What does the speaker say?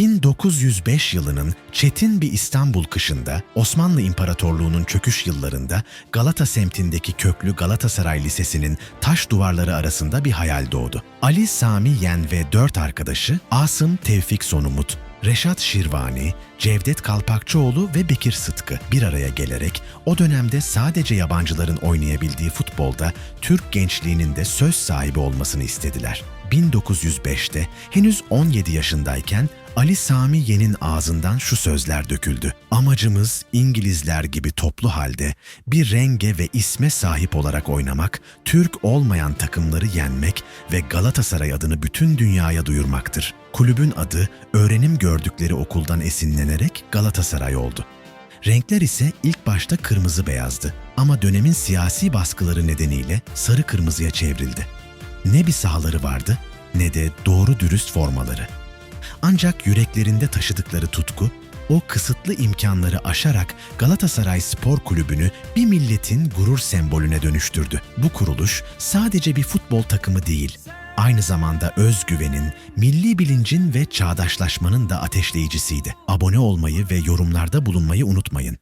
1905 yılının çetin bir İstanbul kışında Osmanlı İmparatorluğu'nun çöküş yıllarında Galata semtindeki köklü Galatasaray Lisesi'nin taş duvarları arasında bir hayal doğdu. Ali Sami Yen ve dört arkadaşı Asım Tevfik Sonumut, Reşat Şirvani, Cevdet Kalpakçıoğlu ve Bekir Sıtkı bir araya gelerek o dönemde sadece yabancıların oynayabildiği futbolda Türk gençliğinin de söz sahibi olmasını istediler. 1905'te henüz 17 yaşındayken Ali Sami Yen'in ağzından şu sözler döküldü. Amacımız İngilizler gibi toplu halde bir renge ve isme sahip olarak oynamak, Türk olmayan takımları yenmek ve Galatasaray adını bütün dünyaya duyurmaktır. Kulübün adı öğrenim gördükleri okuldan esinlenerek Galatasaray oldu. Renkler ise ilk başta kırmızı beyazdı ama dönemin siyasi baskıları nedeniyle sarı kırmızıya çevrildi. Ne bir sahaları vardı ne de doğru dürüst formaları. Ancak yüreklerinde taşıdıkları tutku o kısıtlı imkanları aşarak Galatasaray Spor Kulübü'nü bir milletin gurur sembolüne dönüştürdü. Bu kuruluş sadece bir futbol takımı değil, aynı zamanda özgüvenin, milli bilincin ve çağdaşlaşmanın da ateşleyicisiydi. Abone olmayı ve yorumlarda bulunmayı unutmayın.